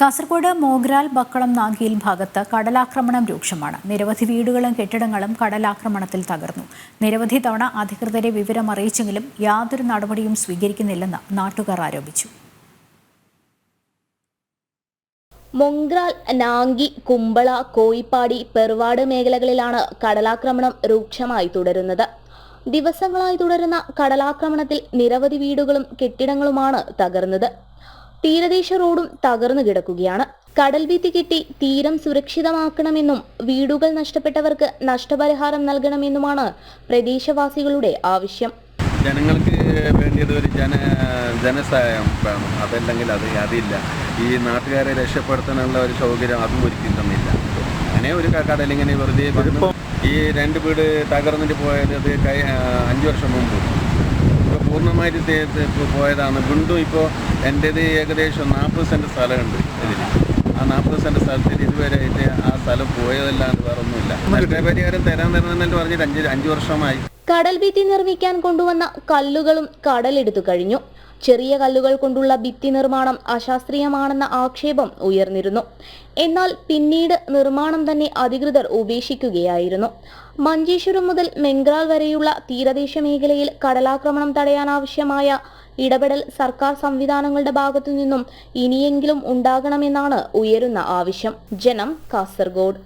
കാസർഗോഡ് മോഗ്രാൽ ബക്കളം നാഗിയിൽ ഭാഗത്ത് കടലാക്രമണം രൂക്ഷമാണ്. നിരവധി വീടുകളും കെട്ടിടങ്ങളും കടലാക്രമണത്തിൽ തകർന്നു. നിരവധി തവണ അധികൃതരെ വിവരം അറിയിച്ചെങ്കിലും യാതൊരു നടപടിയും സ്വീകരിക്കുന്നില്ലെന്ന് നാട്ടുകാർ ആരോപിച്ചു. മൊങ്ക്രാൽ നാങ്കി കുമ്പള കോയിപ്പാടി പെർവാട് മേഖലകളിലാണ് കടലാക്രമണം രൂക്ഷമായി തുടരുന്നത്. ദിവസങ്ങളായി തുടരുന്ന കടലാക്രമണത്തിൽ നിരവധി വീടുകളും കെട്ടിടങ്ങളുമാണ് തകർന്നത്. തീരദേശ റോഡും തകർന്നു കിടക്കുകയാണ്. കടൽ ഭിത്തി കെട്ടി തീരം സുരക്ഷിതമാക്കണമെന്നും വീടുകൾ നഷ്ടപ്പെട്ടവർക്ക് നഷ്ടപരിഹാരം നൽകണമെന്നുമാണ് പ്രദേശവാസികളുടെ ആവശ്യം. ജനങ്ങൾക്ക് വേണ്ടിയത് ഒരു ജന ജനസഹായം വേണം. അതല്ലെങ്കിൽ അത് അതില്ല. ഈ നാട്ടുകാരെ രക്ഷപ്പെടുത്താനുള്ള ഒരു സൗകര്യം അതും ഒരുക്കി തന്നില്ല. അങ്ങനെ ഒരു കടലിങ്ങനെ വെറുതെ ഈ രണ്ട് വീട് തകർന്നിട്ട് പോയത് അഞ്ചു അഞ്ച് വർഷം മുമ്പ്. ഇപ്പോൾ പൂർണമായിട്ട് പോയതാണ്. വീണ്ടും ഇപ്പോൾ എന്റേത് ഏകദേശം നാൽപ്പത് സെന്റ് സ്ഥലമുണ്ട് ഇതിൽ ആ നാൽപ്പത് സെന്റ് സ്ഥലത്തിൽ ഇതുവരെ ആയിട്ട് ആ സ്ഥലം പോയതല്ലാണ്ട് വേറെ ഒന്നുമില്ല നഷ്ടപരിഹാരം തരാൻ തരണമെന്നു പറഞ്ഞിട്ട് അഞ്ച് അഞ്ച് വർഷമായി. കടൽ ഭിത്തി നിർമ്മിക്കാൻ കൊണ്ടുവന്ന കല്ലുകളും കടലെടുത്തു കഴിഞ്ഞു. ചെറിയ കല്ലുകൾ കൊണ്ടുള്ള ഭിത്തി നിർമ്മാണം അശാസ്ത്രീയമാണെന്ന ആക്ഷേപം ഉയർന്നിരുന്നു. എന്നാൽ പിന്നീട് നിർമ്മാണം തന്നെ അധികൃതർ ഉപേക്ഷിക്കുകയായിരുന്നു. മഞ്ചേശ്വരം മുതൽ മെങ്ക്രാൾ വരെയുള്ള തീരദേശ മേഖലയിൽ കടലാക്രമണം തടയാനാവശ്യമായ ഇടപെടൽ സർക്കാർ സംവിധാനങ്ങളുടെ ഭാഗത്തു നിന്നും ഇനിയെങ്കിലും ഉണ്ടാകണമെന്നാണ് ഉയരുന്ന ആവശ്യം. ജനം കാസർഗോഡ്.